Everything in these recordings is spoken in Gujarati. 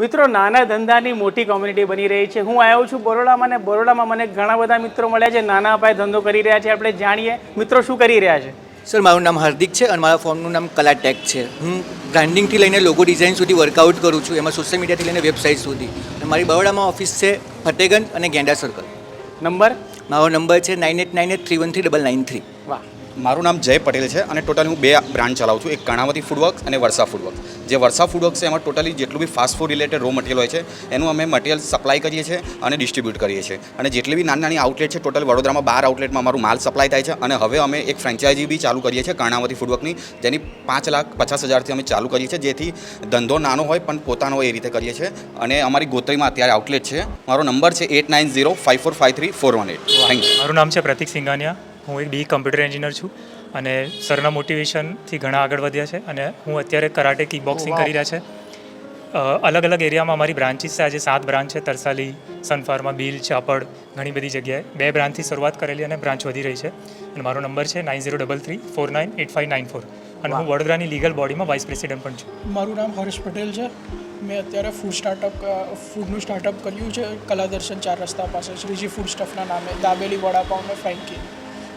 મિત્રો નાના ધંધાની મોટી કોમ્યુનિટી બની રહી છે. હું આવ્યો છું બરોડામાં અને બરોડામાં મને ઘણા બધા મિત્રો મળ્યા છે. નાના અપાય ધંધો કરી રહ્યા છે. આપણે જાણીએ મિત્રો શું કરી રહ્યા છે. સર મારું નામ હાર્દિક છે અને મારા ફોર્મનું નામ કલા ટેક છે. હું બ્રાન્ડિંગથી લઈને લોગો ડિઝાઇન સુધી વર્કઆઉટ કરું છું. એમાં સોશિયલ મીડિયાથી લઈને વેબસાઇટ સુધી. અને મારી બરોડામાં ઓફિસ છે ફતેગંજ અને ગેંડા સર્કલ નંબર? મારો નંબર છે nine eight nine eight three one three double nine three વાહ. મારું નામ જય પટેલ છે અને ટોટલી હું બે બ્રાન્ડ ચલાવું છું. એક કર્ણાવતી ફૂડવર્ક્સ અને વર્ષા ફૂડવર્ક્સ જે વર્ષા ફૂડવર્ક્સ છે એમાં ટોટલી જેટલું બી fast food related raw material હોય છે, એનું અમે મટીરિયલ સપ્લાય કરીએ છીએ અને ડિસ્ટ્રીબ્યુટ કરીએ છીએ. અને જેટલી બી નાની નાની આઉટલેટ છે, ટોટલ વડોદરામાં બાર આઉટલેટમાં અમારું માલ સપ્લાય થાય છે અને હવે અમે એક ફ્રેન્ચાઇઝી બી ચાલુ કરીએ છીએ કર્ણાવતી ફૂડવર્કની જેની પાંચ લાખ પચાસ હજારથી અમે ચાલુ કરીએ છીએ. જેથી ધંધો નાનો હોય પણ પોતાનો હોય એ રીતે કરીએ છીએ. અને અમારી ગોત્રીમાં અત્યારે આઉટલેટ છે. મારો નંબર છે eight nine zero five four five three four one eight thank you મારું નામ છે પ્રતિક સિંઘાનિયા હું એક ડી કમ્પ્યુટર એન્જિનિયર છું અને સરના મોટિવેશનથી ઘણા આગળ વધ્યા છે અને હું અત્યારે કરાટે કિક બોક્સિંગ કરી રહ્યા છે. અલગ અલગ એરિયામાં અમારી બ્રાન્ચીસ છે. આજે સાત બ્રાન્ચ છે. તરસાલી સનફાર્મા બીલ ચાપડ ઘણી બધી જગ્યાએ બે બ્રાન્ચથી શરૂઆત કરેલી અને બ્રાન્ચ વધી રહી છે. અને મારો નંબર છે nine zero double three four nine eight five nine four અને હું વડોદરાની લીગલ બોડીમાં વાઇસ પ્રેસિડેન્ટ પણ છું. મારું નામ હર્ષ પટેલ છે. મેં અત્યારે ફૂડ સ્ટાર્ટઅપ ફૂડનું સ્ટાર્ટઅપ કર્યું છે. કલા દર્શન ચાર રસ્તા પાસે. શ્રીજી ફૂડ સ્ટફના નામે. દાબેલી વડાપાઉં ને ફ્રેન્કી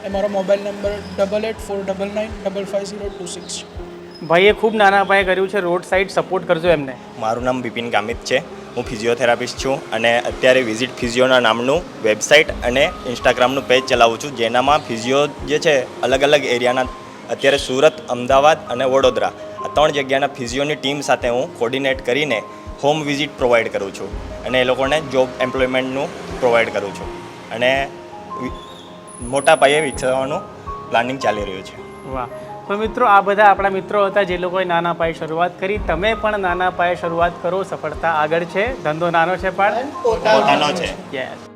એ મારો mobile number double eight four double nine double five zero two six છે. ભાઈએ ખૂબ નાના પાયે કર્યું છે રોડ સાઈડ સપોર્ટ કરજો એમને. મારું નામ બિપિન ગામિત છે. હું ફિઝિયોથેરાપિસ્ટ છું અને અત્યારે વિઝિટ ફિઝિયોના નામનું વેબસાઇટ અને ઇન્સ્ટાગ્રામનું પેજ ચલાવું છું જેનામાં ફિઝિયો જે છે અલગ અલગ એરિયાના અત્યારે સુરત અમદાવાદ અને વડોદરા. આ ત્રણ જગ્યાના ફિઝિયોની ટીમ સાથે હું કોર્ડિનેટ કરીને હોમ વિઝિટ પ્રોવાઈડ કરું છું અને એ લોકોને જોબ એમ્પ્લોયમેન્ટનું પ્રોવાઈડ કરું છું. અને મોટા પાયે વિકસાવવાનું પ્લાનિંગ ચાલી રહ્યું છે. વાહ. તો મિત્રો આ બધા આપણા મિત્રો હતા જે લોકોએ નાના પાયે શરૂઆત કરી. તમે પણ નાના પાયે શરૂઆત કરો. સફળતા આગળ છે. ધંધો નાનો છે પણ. પોતાનો છે. યસ